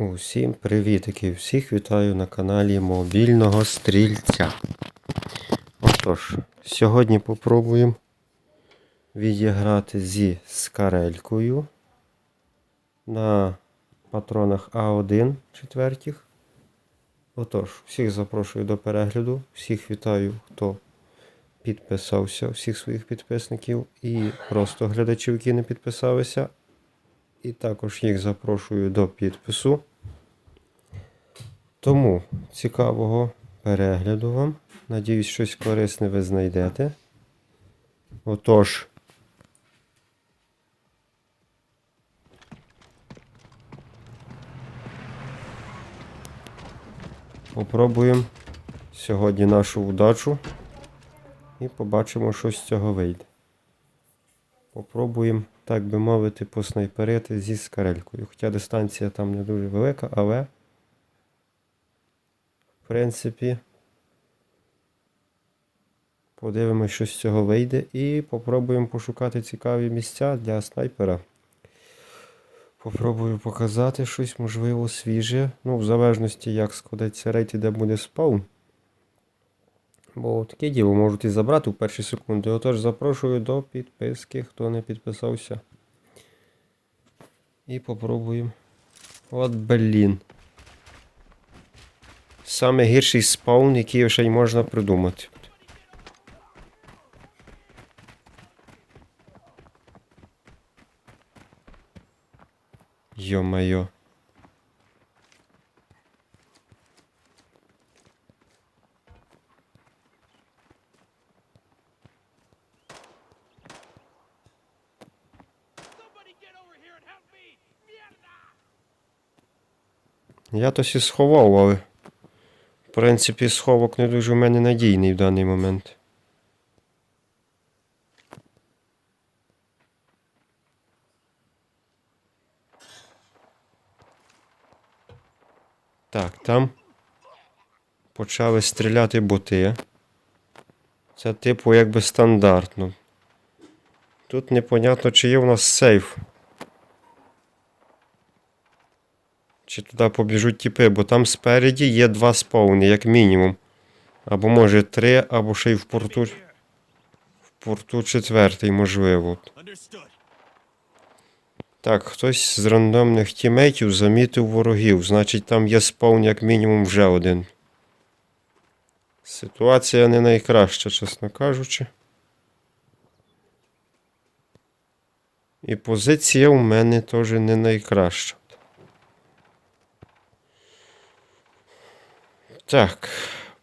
Усім привітики! Всіх вітаю на каналі Мобільного Стрільця. Отож, сьогодні попробуємо відіграти зі скарелькою на патронах А1 четвертіх. Отож, всіх запрошую до перегляду, всіх вітаю, хто підписався, всіх своїх підписників і просто глядачів, які не підписалися. І також їх запрошую до підпису. Тому цікавого перегляду вам. Надіюсь, щось корисне ви знайдете. Отож. Попробуємо сьогодні нашу удачу і побачимо, що з цього вийде. Попробуємо, так би мовити, поснайперити зі скарелькою. Хоча дистанція там не дуже велика, але, принципі, подивимося, що з цього вийде, і попробуємо пошукати цікаві місця для снайпера. Попробую показати щось, можливо, свіже. Ну, в залежності, як складеться рейд і де буде спаун. Бо таке діло можуть і забрати в перші секунди. Отож, запрошую до підписки, хто не підписався. І попробуємо. От блін. Саме гірший спаун, який ще й можна придумати. Йо-майо. Я то сі сховав, але. Принципі, сховок не дуже в мене надійний в даний момент. Так, там почали стріляти боти. Це типу якби стандартно. Тут непонятно, чи є в нас сейф. Чи туди побіжуть тіпи, бо там спереді є два спауни, як мінімум. Або може три, або ще й в порту. В порту четвертий, можливо. Так, хтось з рандомних тімейтів замітив ворогів. Значить, там є спаун як мінімум вже один. Ситуація не найкраща, чесно кажучи. І позиція у мене теж не найкраща. Так,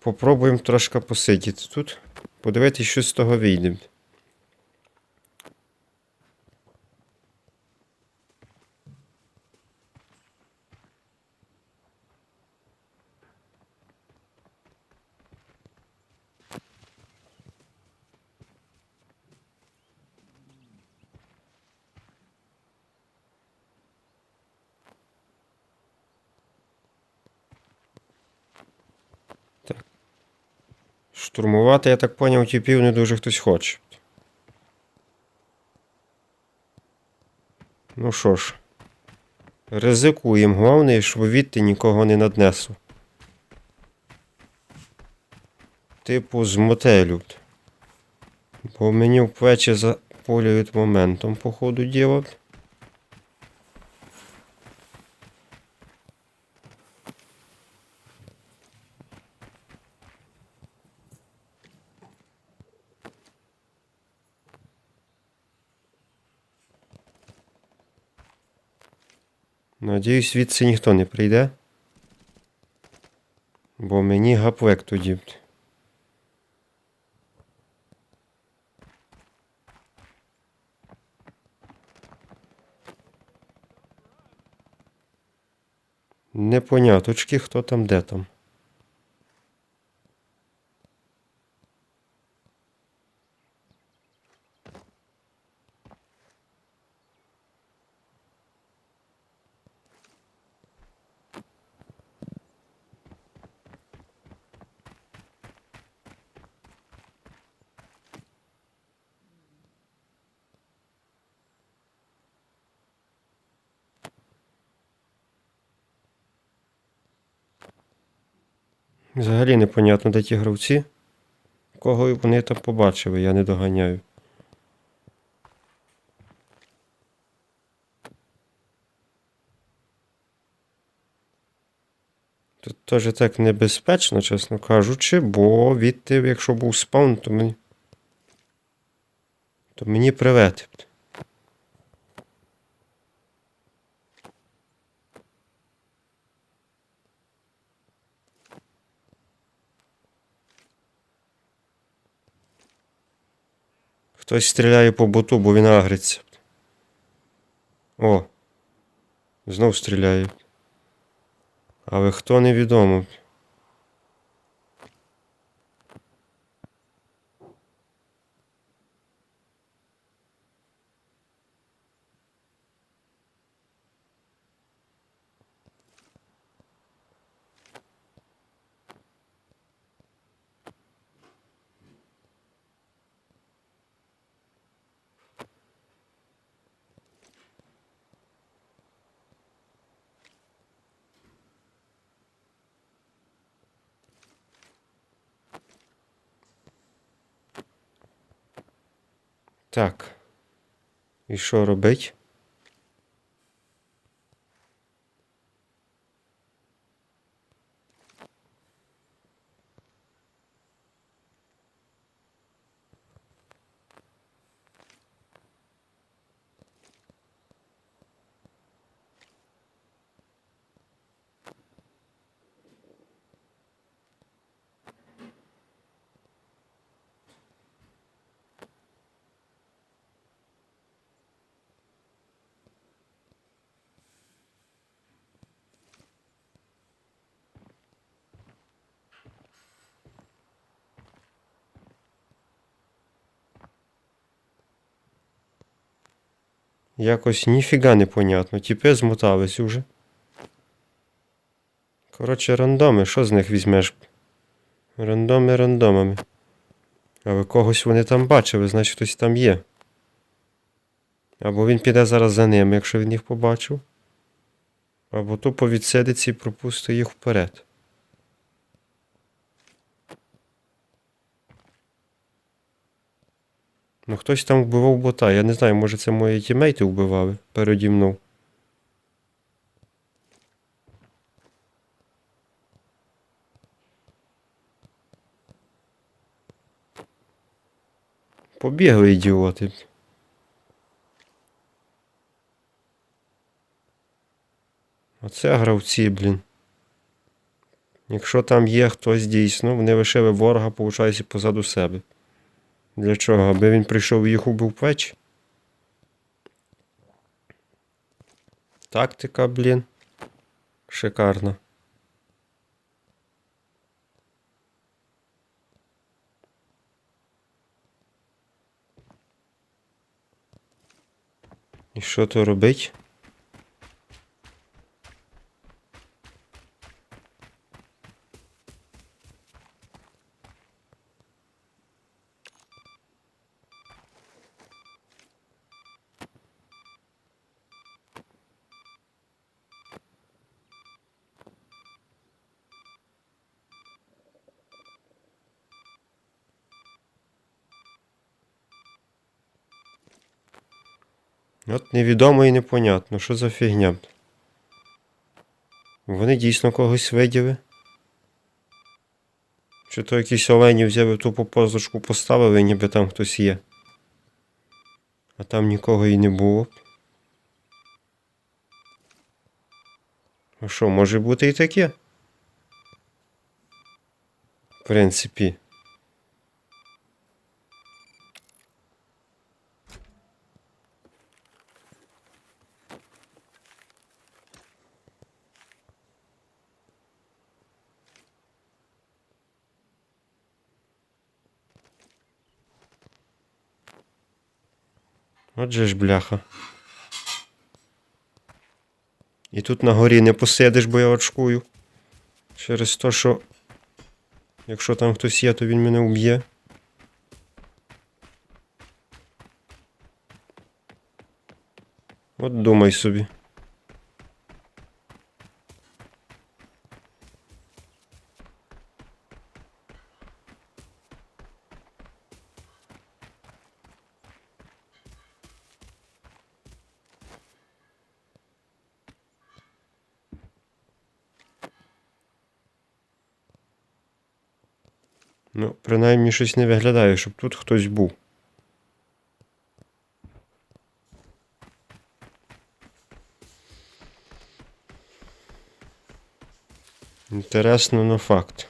попробуємо трошки посидіти тут. Подивитися, що з того вийде. Штурмувати, я так поняв, тіпів не дуже хтось хоче. Ну що ж, ризикуємо. Головне, щоб відти нікого не наднесло. Типу з мотелю. Бо мені в плечі заполюють моментом, по ходу діла. Надіюсь, звідси ніхто не прийде. Бо мені гаплек тоді. Непоняточки, хто там де там. Взагалі непонятно, де ті гравці. Кого вони там побачили, я не доганяю. Тут теж так небезпечно, чесно кажучи, бо відти, якщо був спаун, то мені. То мені приветить. Хтось стріляє по боту, бо він агриться. О. Знов стріляє. Але хто невідомо. Так. І що робить? Якось ніфіга не понятно. Тіпи змотались уже. Коротше, рандоми, що з них візьмеш? Рандоми рандомами. Але когось вони там бачили, значить хтось там є. Або він піде зараз за ними, якщо він їх побачив. Або тупо відсидиться і пропустить їх вперед. Ну, хтось там вбивав бота. Я не знаю, може це мої тімейти вбивали переді мною. Побігли ідіоти. Оце гравці, блін. Якщо там є хтось дійсно, вони лишили ворога, получається, позаду себе. Для чого? Аби він прийшов і їх убив печ? Тактика, блін. Шикарна. І що то робить? От невідомо і непонятно, що за фігня. Вони дійсно когось виділи? Чи то якісь олені взяли тупо позначку поставили, ніби там хтось є. А там нікого і не було. А що, може бути і таке? В принципі. Отже ж бляха. І тут на горі не посидиш, бо я очкую. Через те, що якщо там хтось є, то він мене уб'є. От думай собі. Принаймні щось не виглядає, щоб тут хтось був. Інтересно, но факт.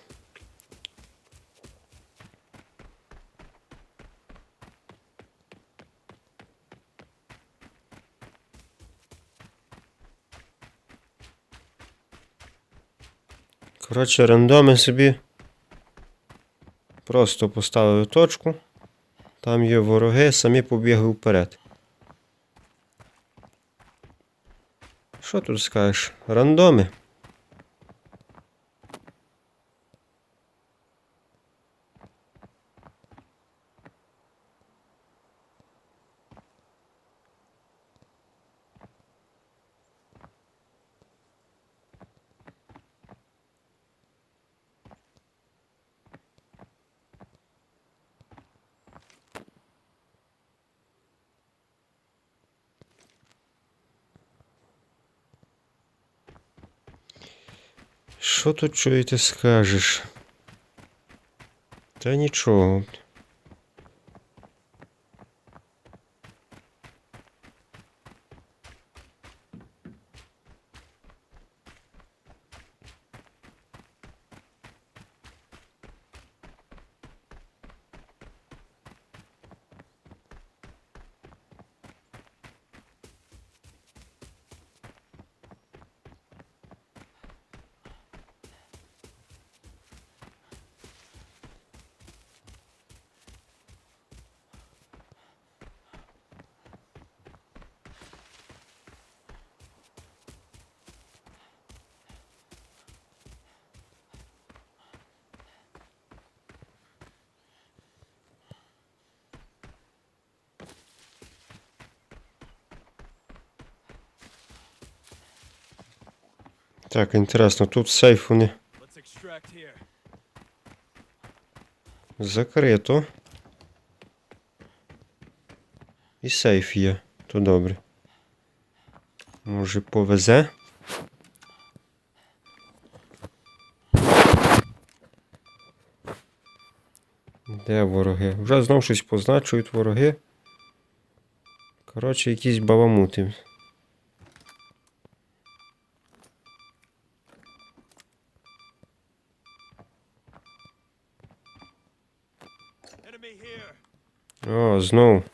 Коротше, рандоми собі просто поставили точку. Там є вороги, самі побігли вперед. Що тут скажеш? Рандоми. Що тут чуєте скажеш? Та нічого. Так, інтересно, тут сейф вони закрито. І сейф є, то добре. Може повезе? Де вороги? Вже знов щось позначують вороги. Коротше, якісь баламути. О, знов.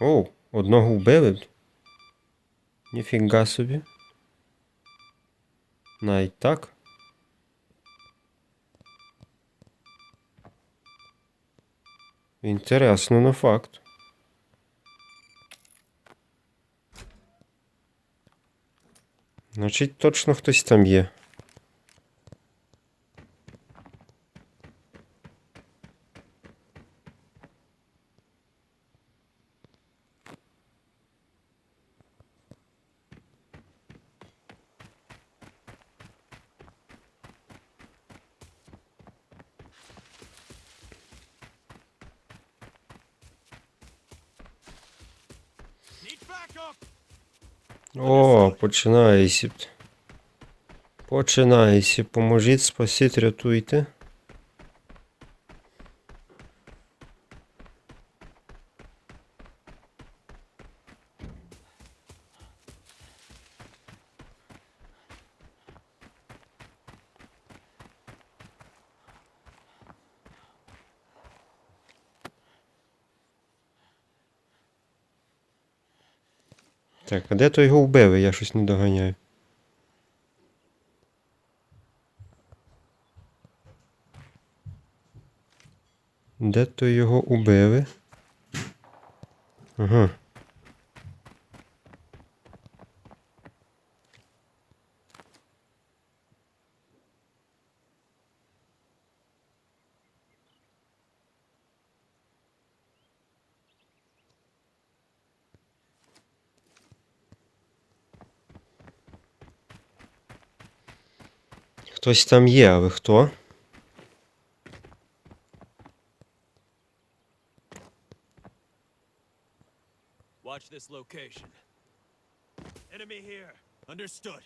О, одного вбили. Ніфіга собі. Навіть так. Інтересно, на факт. Значить, точно хтось там є. Need починає сіп. Починає сіп. Поможіть, спасіть, рятуйте. Так, а де то його вбили? Я щось не доганяю. Де то його убили? Ага. Хтось там є, а ви хто? Watch this location. Enemy here. Understood.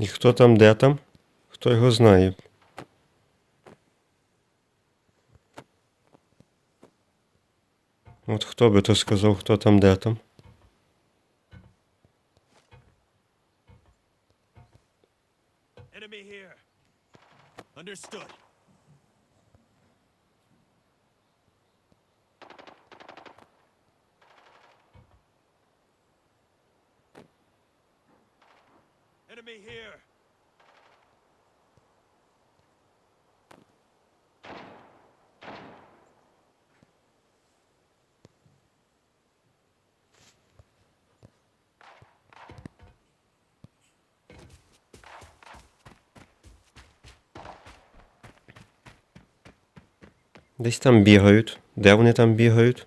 І хто там, де там? Хто його знає? От хто би то сказав, хто там, де там? Understood. Десь там бігають. Де вони там бігають?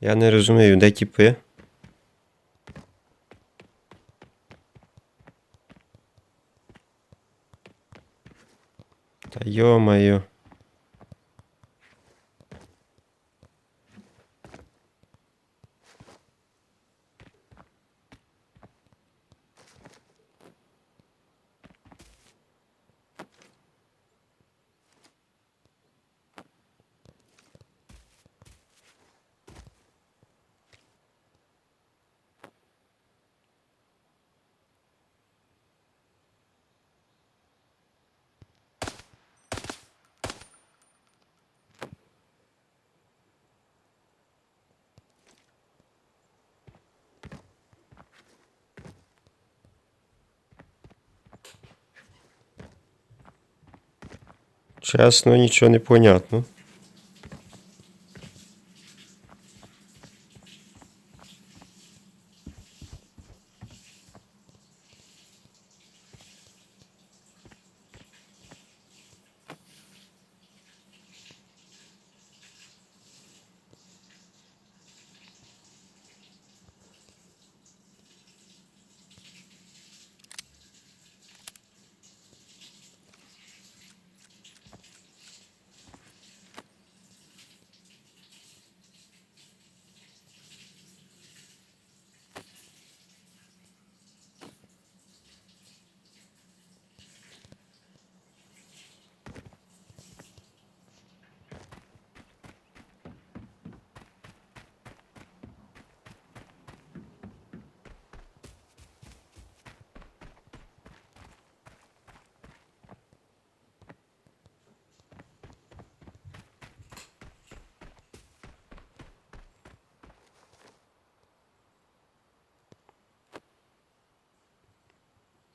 Я не розумію, де тіпи. Та йо-моє. Чесно, нічого не понятно.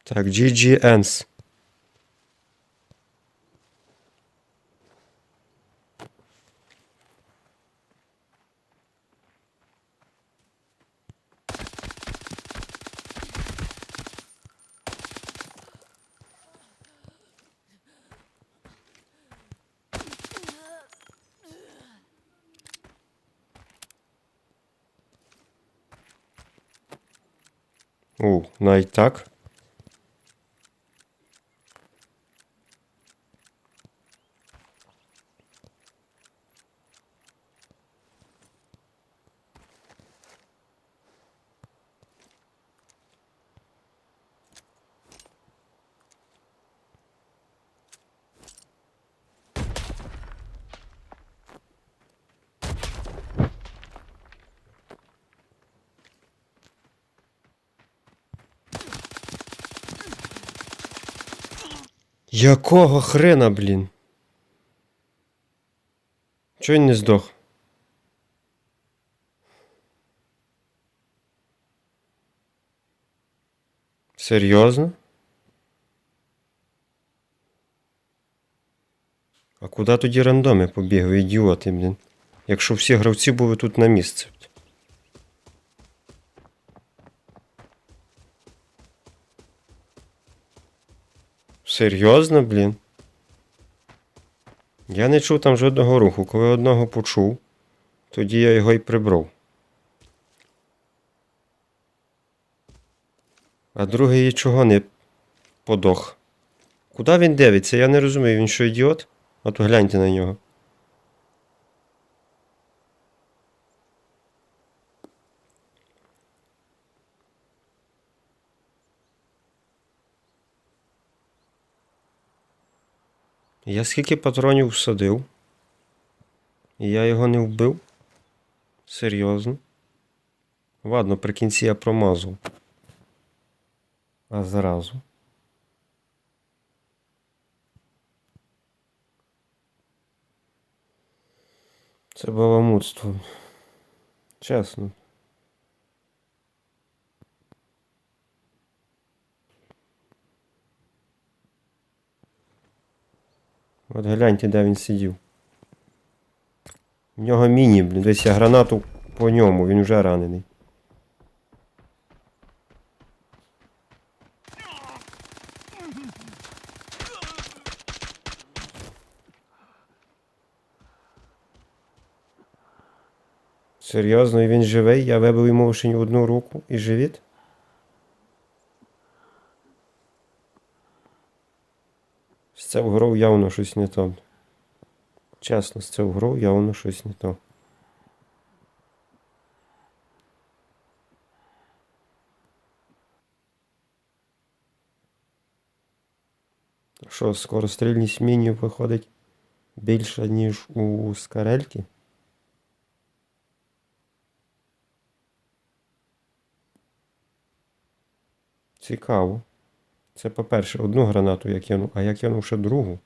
Так, GGNs. О, навіть так. Якого хрена, блін? Чого він не здох? Серйозно? А куди тоді рандоми побігли, ідіоти, блін? Якщо всі гравці були тут на місці. Серйозно, блін? Я не чув там жодного руху. Коли одного почув, тоді я його й прибрав. А другий чого не подох? Куди він дивиться? Я не розумію, він що ідіот? От гляньте на нього. Я скільки патронів всадив? І я його не вбив? Серйозно? Ладно, при кінці я промазав. А зразу. Це баламутство. Чесно. От гляньте, де він сидів. В нього міні, блін, десь я гранату по ньому, він вже ранений. Серйозно, і він живий? Я вибив йому ще одну руку і живіт? Цього грою явно щось не то. Чесно, з цього грою явно щось не то. Що, скорострільність мінів виходить більша, ніж у скарельки? Цікаво. Це, по-перше, одну гранату я кинув, а я кинув ще другу.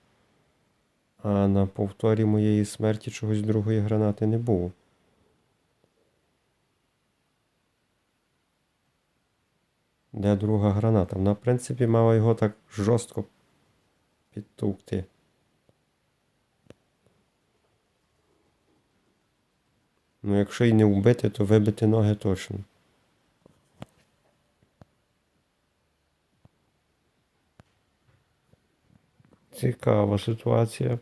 А на повторі моєї смерті чогось другої гранати не було. Де друга граната? Вона, в принципі, мала його так жорстко підтовкти. Ну, якщо і не вбити, то вибити ноги точно. Цікава ситуація.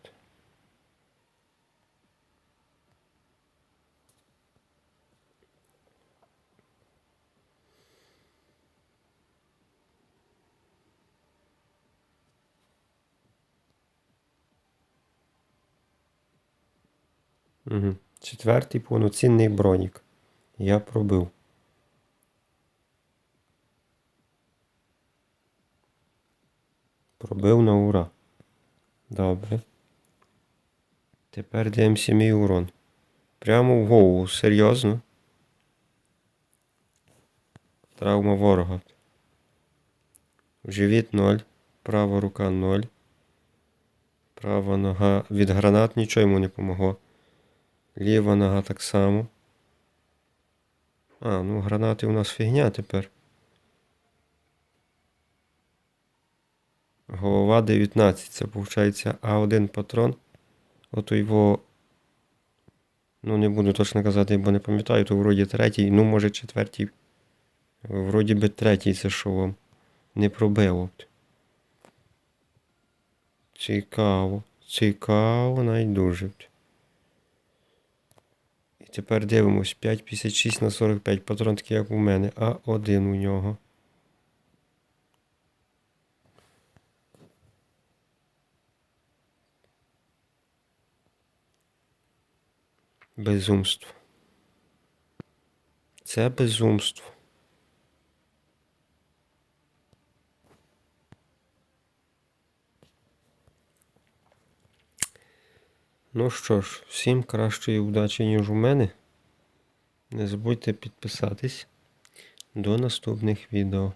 Четвертий повноцінний бронік. Я пробив. Пробив на ура. Добре. Тепер дивимося мій урон. Прямо в голову, серйозно. Травма ворога. Живіт 0. Права рука 0. Права нога. Від гранат нічого йому не помогло. Ліва нога так само. А, ну гранати у нас фігня тепер. Голова 19. Це виходить А1 патрон. Ото його. Ну, не буду точно казати, бо не пам'ятаю, то вроді третій, ну може четвертій. Вроді би третій це шолом. Не пробило. Цікаво. Цікаво, навіть дуже. б. І тепер дивимось 5,56 на 45. Патрон такий, як у мене, а один у нього. Безумство. Це безумство. Ну що ж, всім кращої удачі, ніж у мене. Не забудьте підписатись. До наступних відео.